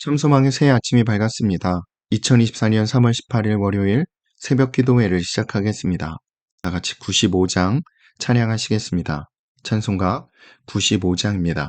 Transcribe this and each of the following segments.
참소망의 새 아침이 밝았습니다. 2024년 3월 18일 월요일 새벽 기도회를 시작하겠습니다. 다 같이 95장 찬양하시겠습니다. 찬송가 95장입니다.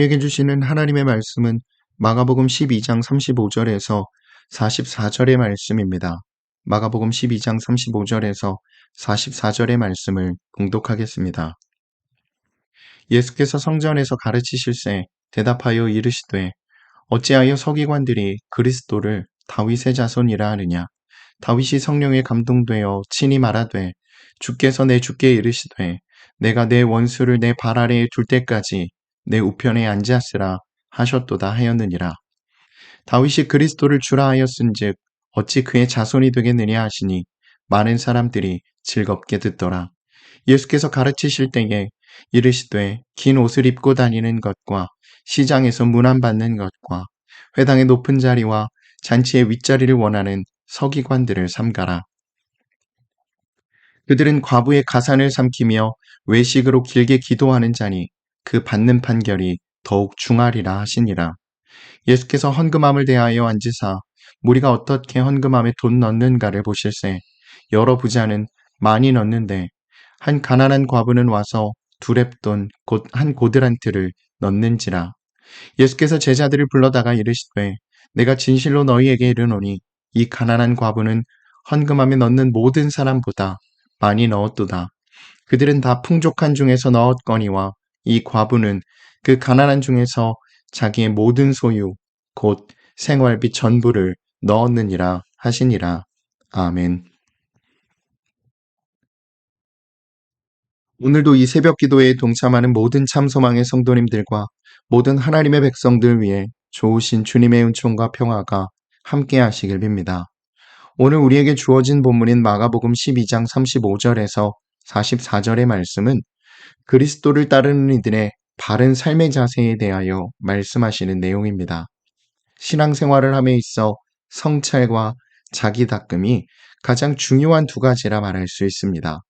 우리에게 주시는 하나님의 말씀은 마가복음 12장 35절에서 44절의 말씀입니다. 마가복음 12장 35절에서 44절의 말씀을 봉독하겠습니다. 예수께서 성전에서 가르치실세 대답하여 이르시되 어찌하여 서기관들이 그리스도를 다윗의 자손이라 하느냐 다윗이 성령에 감동되어 친히 말하되 주께서 내 주께 이르시되 내가 내 원수를 내 발 아래에 둘 때까지 내 우편에 앉았으라 하셨도다 하였느니라. 다윗이 그리스도를 주라 하였은즉 어찌 그의 자손이 되겠느냐 하시니 많은 사람들이 즐겁게 듣더라. 예수께서 가르치실 때에 이르시되 긴 옷을 입고 다니는 것과 시장에서 문안받는 것과 회당의 높은 자리와 잔치의 윗자리를 원하는 서기관들을 삼가라. 그들은 과부의 가산을 삼키며 외식으로 길게 기도하는 자니 그 받는 판결이 더욱 중하리라 하시니라. 예수께서 헌금함을 대하여 앉으사 무리가 어떻게 헌금함에 돈 넣는가를 보실세 여러 부자는 많이 넣는데 한 가난한 과부는 와서 두 랩돈 곧 한 고드란트를 넣는지라 예수께서 제자들을 불러다가 이르시되 내가 진실로 너희에게 이르노니 이 가난한 과부는 헌금함에 넣는 모든 사람보다 많이 넣었도다 그들은 다 풍족한 중에서 넣었거니와 이 과부는 그 가난한 중에서 자기의 모든 소유 곧 생활비 전부를 넣었느니라 하시니라. 아멘. 오늘도 이 새벽 기도에 동참하는 모든 참소망의 성도님들과 모든 하나님의 백성들 위해 좋으신 주님의 은총과 평화가 함께 하시길 빕니다. 오늘 우리에게 주어진 본문인 마가복음 12장 35절에서 44절의 말씀은 그리스도를 따르는 이들의 바른 삶의 자세에 대하여 말씀하시는 내용입니다. 신앙생활을 함에 있어 성찰과 자기 닦음이 가장 중요한 두 가지라 말할 수 있습니다.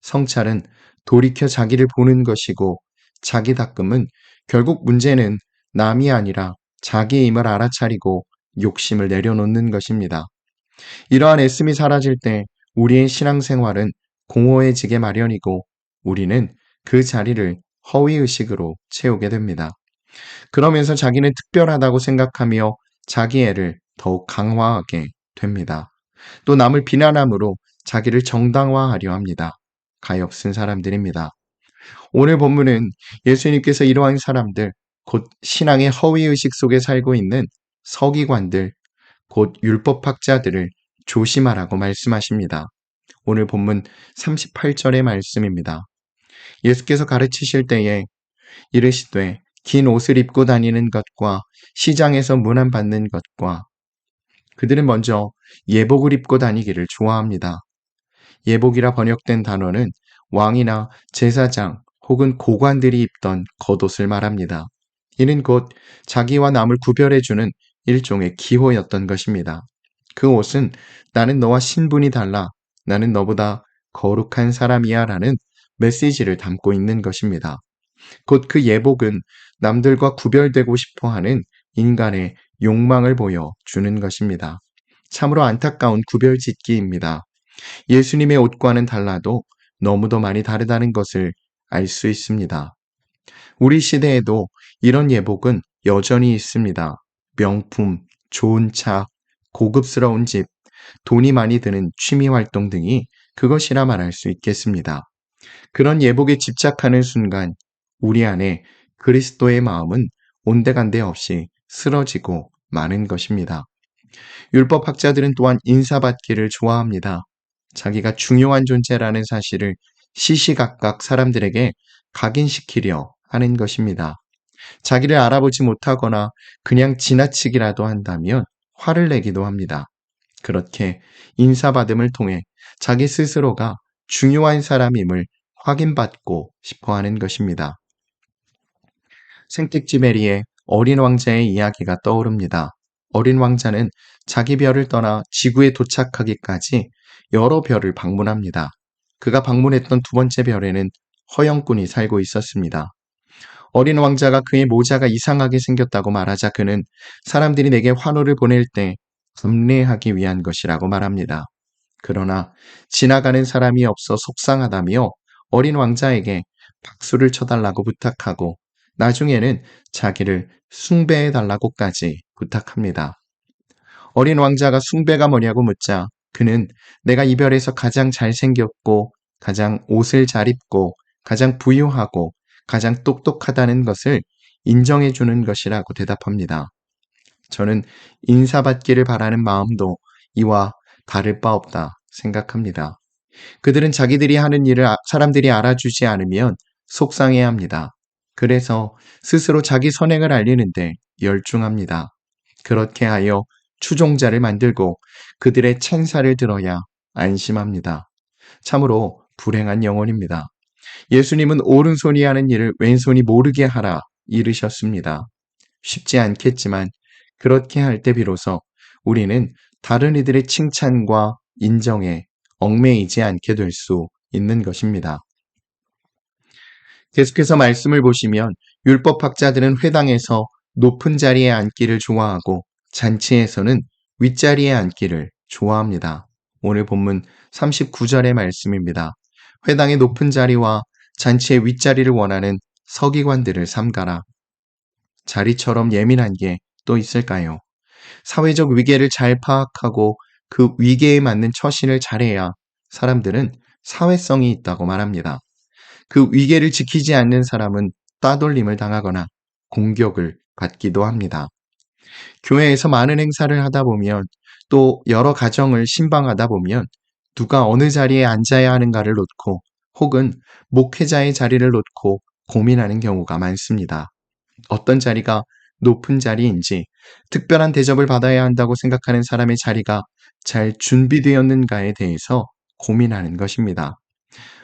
성찰은 돌이켜 자기를 보는 것이고 자기 닦음은 결국 문제는 남이 아니라 자기의 힘을 알아차리고 욕심을 내려놓는 것입니다. 이러한 애씀이 사라질 때 우리의 신앙생활은 공허해지게 마련이고 우리는 그 자리를 허위의식으로 채우게 됩니다. 그러면서 자기는 특별하다고 생각하며 자기 애를 더욱 강화하게 됩니다. 또 남을 비난함으로 자기를 정당화하려 합니다. 가엾은 사람들입니다. 오늘 본문은 예수님께서 이러한 사람들, 곧 신앙의 허위의식 속에 살고 있는 서기관들, 곧 율법학자들을 조심하라고 말씀하십니다. 오늘 본문 38절의 말씀입니다. 예수께서 가르치실 때에 이르시되 긴 옷을 입고 다니는 것과 시장에서 문안 받는 것과 그들은 먼저 예복을 입고 다니기를 좋아합니다. 예복이라 번역된 단어는 왕이나 제사장 혹은 고관들이 입던 겉옷을 말합니다. 이는 곧 자기와 남을 구별해주는 일종의 기호였던 것입니다. 그 옷은 나는 너와 신분이 달라, 나는 너보다 거룩한 사람이야 라는 메시지를 담고 있는 것입니다. 곧 그 예복은 남들과 구별되고 싶어 하는 인간의 욕망을 보여 주는 것입니다. 참으로 안타까운 구별 짓기입니다. 예수님의 옷과는 달라도 너무도 많이 다르다는 것을 알 수 있습니다. 우리 시대에도 이런 예복은 여전히 있습니다. 명품, 좋은 차, 고급스러운 집, 돈이 많이 드는 취미 활동 등이 그것이라 말할 수 있겠습니다. 그런 예복에 집착하는 순간 우리 안에 그리스도의 마음은 온데간데 없이 쓰러지고 마는 것입니다. 율법학자들은 또한 인사받기를 좋아합니다. 자기가 중요한 존재라는 사실을 시시각각 사람들에게 각인시키려 하는 것입니다. 자기를 알아보지 못하거나 그냥 지나치기라도 한다면 화를 내기도 합니다. 그렇게 인사받음을 통해 자기 스스로가 중요한 사람임을 확인받고 싶어 하는 것입니다. 생택지 메리의 어린 왕자의 이야기가 떠오릅니다. 어린 왕자는 자기 별을 떠나 지구에 도착하기까지 여러 별을 방문합니다. 그가 방문했던 두 번째 별에는 허영꾼이 살고 있었습니다. 어린 왕자가 그의 모자가 이상하게 생겼다고 말하자 그는 사람들이 내게 환호를 보낼 때 감례하기 위한 것이라고 말합니다. 그러나 지나가는 사람이 없어 속상하다며 어린 왕자에게 박수를 쳐달라고 부탁하고 나중에는 자기를 숭배해달라고까지 부탁합니다. 어린 왕자가 숭배가 뭐냐고 묻자 그는 내가 이별에서 가장 잘생겼고 가장 옷을 잘 입고 가장 부유하고 가장 똑똑하다는 것을 인정해 주는 것이라고 대답합니다. 저는 인사받기를 바라는 마음도 이와 다를 바 없다 생각합니다. 그들은 자기들이 하는 일을 아- 사람들이 알아주지 않으면 속상해 합니다. 그래서 스스로 자기 선행을 알리는데 열중합니다. 그렇게 하여 추종자를 만들고 그들의 찬사를 들어야 안심합니다. 참으로 불행한 영혼입니다. 예수님은 오른손이 하는 일을 왼손이 모르게 하라 이르셨습니다. 쉽지 않겠지만 그렇게 할 때 비로소 우리는 다른 이들의 칭찬과 인정에 얽매이지 않게 될 수 있는 것입니다. 계속해서 말씀을 보시면 율법학자들은 회당에서 높은 자리에 앉기를 좋아하고 잔치에서는 윗자리에 앉기를 좋아합니다. 오늘 본문 39절의 말씀입니다. 회당의 높은 자리와 잔치의 윗자리를 원하는 서기관들을 삼가라. 자리처럼 예민한 게 또 있을까요? 사회적 위계를 잘 파악하고 그 위계에 맞는 처신을 잘해야 사람들은 사회성이 있다고 말합니다. 그 위계를 지키지 않는 사람은 따돌림을 당하거나 공격을 받기도 합니다. 교회에서 많은 행사를 하다 보면 또 여러 가정을 신방하다 보면 누가 어느 자리에 앉아야 하는가를 놓고 혹은 목회자의 자리를 놓고 고민하는 경우가 많습니다. 어떤 자리가 높은 자리인지 특별한 대접을 받아야 한다고 생각하는 사람의 자리가 잘 준비되었는가에 대해서 고민하는 것입니다.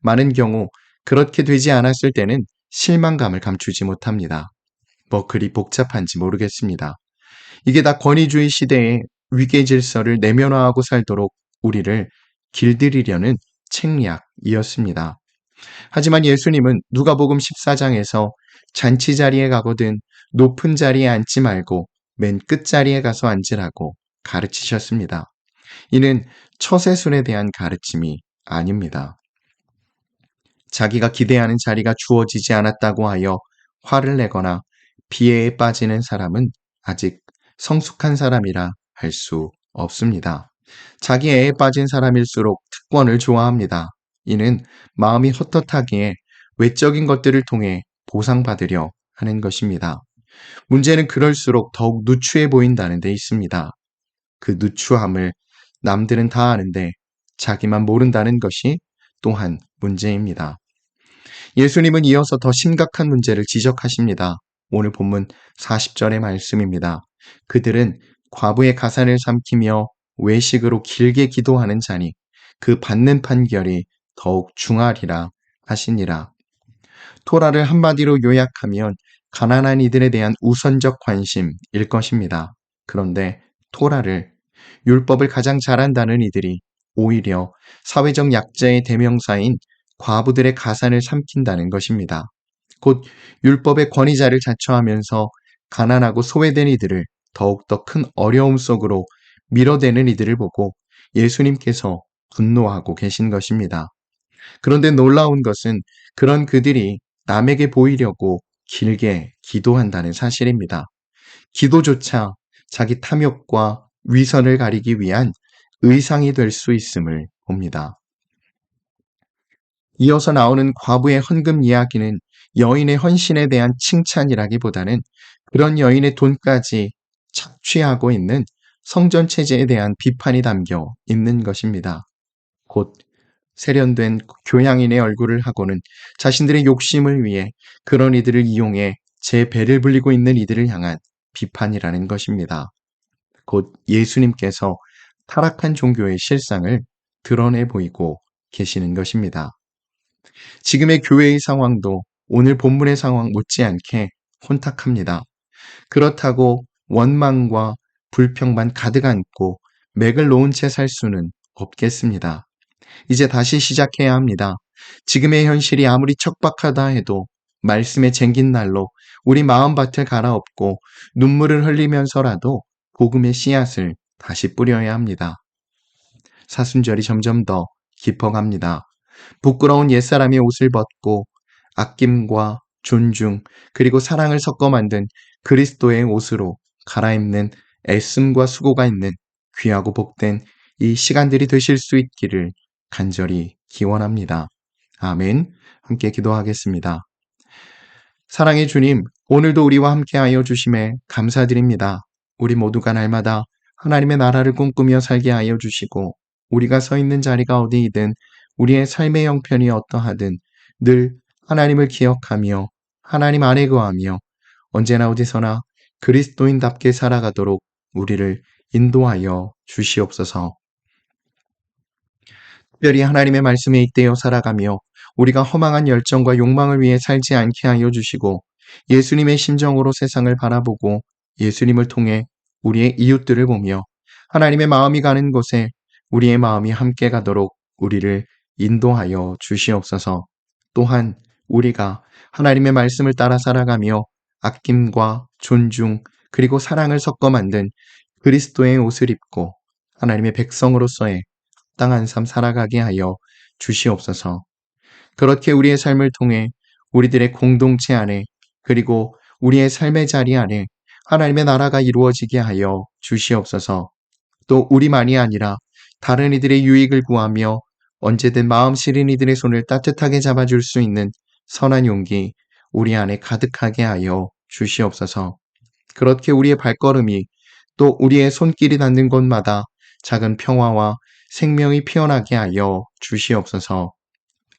많은 경우 그렇게 되지 않았을 때는 실망감을 감추지 못합니다. 뭐 그리 복잡한지 모르겠습니다. 이게 다 권위주의 시대의 위계 질서를 내면화하고 살도록 우리를 길들이려는 책략이었습니다. 하지만 예수님은 누가복음 14장에서 잔치 자리에 가거든 높은 자리에 앉지 말고 맨 끝자리에 가서 앉으라고 가르치셨습니다. 이는 처세술에 대한 가르침이 아닙니다. 자기가 기대하는 자리가 주어지지 않았다고 하여 화를 내거나 비애에 빠지는 사람은 아직 성숙한 사람이라 할 수 없습니다. 자기 애에 빠진 사람일수록 특권을 좋아합니다. 이는 마음이 헛헛하기에 외적인 것들을 통해 보상받으려 하는 것입니다. 문제는 그럴수록 더욱 누추해 보인다는 데 있습니다. 그 누추함을 남들은 다 아는데 자기만 모른다는 것이 또한 문제입니다. 예수님은 이어서 더 심각한 문제를 지적하십니다. 오늘 본문 40절의 말씀입니다. 그들은 과부의 가산을 삼키며 외식으로 길게 기도하는 자니 그 받는 판결이 더욱 중하리라 하시니라. 토라를 한마디로 요약하면 가난한 이들에 대한 우선적 관심일 것입니다. 그런데 토라를 율법을 가장 잘한다는 이들이 오히려 사회적 약자의 대명사인 과부들의 가산을 삼킨다는 것입니다. 곧 율법의 권위자를 자처하면서 가난하고 소외된 이들을 더욱더 큰 어려움 속으로 밀어대는 이들을 보고 예수님께서 분노하고 계신 것입니다. 그런데 놀라운 것은 그런 그들이 남에게 보이려고 길게 기도한다는 사실입니다. 기도조차 자기 탐욕과 위선을 가리기 위한 의상이 될 수 있음을 봅니다. 이어서 나오는 과부의 헌금 이야기는 여인의 헌신에 대한 칭찬이라기보다는 그런 여인의 돈까지 착취하고 있는 성전 체제에 대한 비판이 담겨 있는 것입니다. 곧 세련된 교양인의 얼굴을 하고는 자신들의 욕심을 위해 그런 이들을 이용해 제 배를 불리고 있는 이들을 향한 비판이라는 것입니다. 곧 예수님께서 타락한 종교의 실상을 드러내 보이고 계시는 것입니다. 지금의 교회의 상황도 오늘 본문의 상황 못지않게 혼탁합니다. 그렇다고 원망과 불평만 가득 안고 맥을 놓은 채 살 수는 없겠습니다. 이제 다시 시작해야 합니다. 지금의 현실이 아무리 척박하다 해도 말씀에 쟁긴 날로 우리 마음밭을 갈아엎고 눈물을 흘리면서라도 복음의 씨앗을 다시 뿌려야 합니다. 사순절이 점점 더 깊어갑니다. 부끄러운 옛사람의 옷을 벗고 아낌과 존중 그리고 사랑을 섞어 만든 그리스도의 옷으로 갈아입는 애씀과 수고가 있는 귀하고 복된 이 시간들이 되실 수 있기를 간절히 기원합니다. 아멘. 함께 기도하겠습니다. 사랑의 주님, 오늘도 우리와 함께하여 주심에 감사드립니다. 우리 모두가 날마다 하나님의 나라를 꿈꾸며 살게 하여 주시고 우리가 서 있는 자리가 어디이든 우리의 삶의 형편이 어떠하든 늘 하나님을 기억하며 하나님 안에 거하며 언제나 어디서나 그리스도인답게 살아가도록 우리를 인도하여 주시옵소서. 특별히 하나님의 말씀에 잇대어 살아가며 우리가 허망한 열정과 욕망을 위해 살지 않게 하여 주시고 예수님의 심정으로 세상을 바라보고 예수님을 통해 우리의 이웃들을 보며 하나님의 마음이 가는 곳에 우리의 마음이 함께 가도록 우리를 인도하여 주시옵소서. 또한 우리가 하나님의 말씀을 따라 살아가며 아낌과 존중 그리고 사랑을 섞어 만든 그리스도의 옷을 입고 하나님의 백성으로서의 합당한 삶 살아가게 하여 주시옵소서. 그렇게 우리의 삶을 통해 우리들의 공동체 안에 그리고 우리의 삶의 자리 안에 하나님의 나라가 이루어지게 하여 주시옵소서. 또 우리만이 아니라 다른 이들의 유익을 구하며 언제든 마음 시린 이들의 손을 따뜻하게 잡아줄 수 있는 선한 용기 우리 안에 가득하게 하여 주시옵소서. 그렇게 우리의 발걸음이 또 우리의 손길이 닿는 곳마다 작은 평화와 생명이 피어나게 하여 주시옵소서.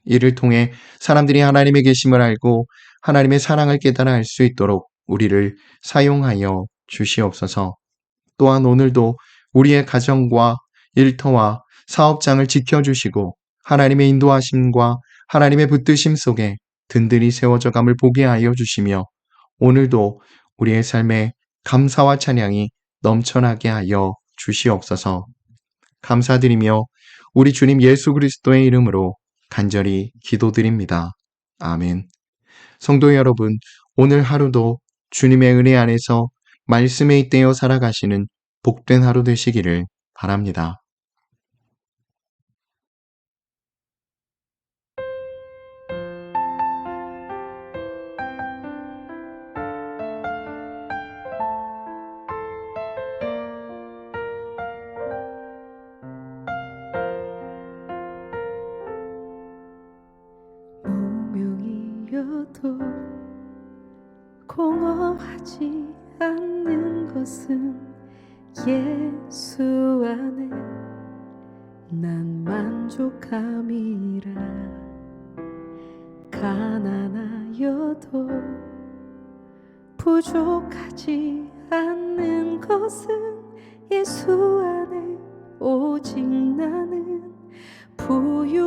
이를 통해 사람들이 하나님의 계심을 알고 하나님의 사랑을 깨달아 알 수 있도록 우리를 사용하여 주시옵소서. 또한 오늘도 우리의 가정과 일터와 사업장을 지켜주시고 하나님의 인도하심과 하나님의 붙드심 속에 든든히 세워져감을 보게 하여 주시며 오늘도 우리의 삶에 감사와 찬양이 넘쳐나게 하여 주시옵소서. 감사드리며 우리 주님 예수 그리스도의 이름으로 간절히 기도드립니다. 아멘. 성도 여러분, 오늘 하루도 주님의 은혜 안에서 말씀에 잇대어 살아가시는 복된 하루 되시기를 바랍니다. 무명이어도 공허하지 않는 것은 예수 안에 난 만족함이라. 가난하여도 부족하지 않는 것은 예수 안에 오직 나는 부유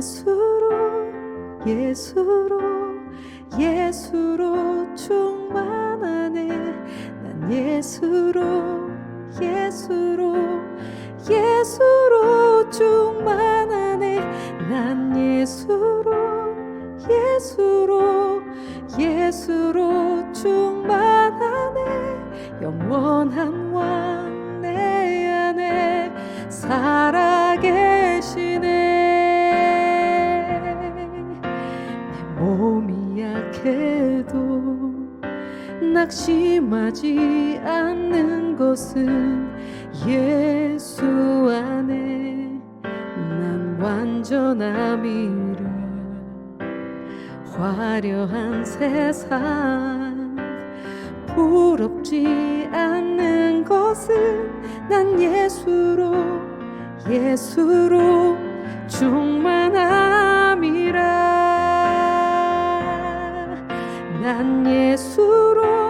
예수로 예수로 예수로 충만하네. 난 예수로 예수로 예수로 충만하네. 난 예수로 예수로 예수로 충만하네. 영원한 왕 내 안에 살아 낙심하지 않는 것은 예수 안에 난 완전함이라 화려한 세상 부럽지 않는 것은 난 예수로 예수로 충만함이라. 난 예수로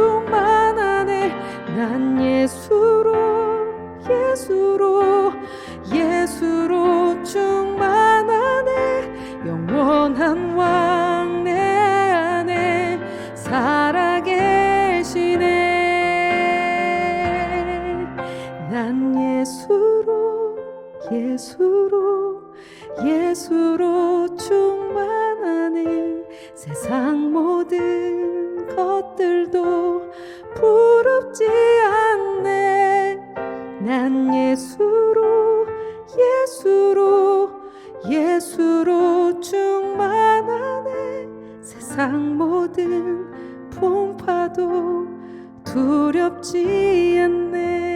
세상 모든 풍파도 두렵지 않네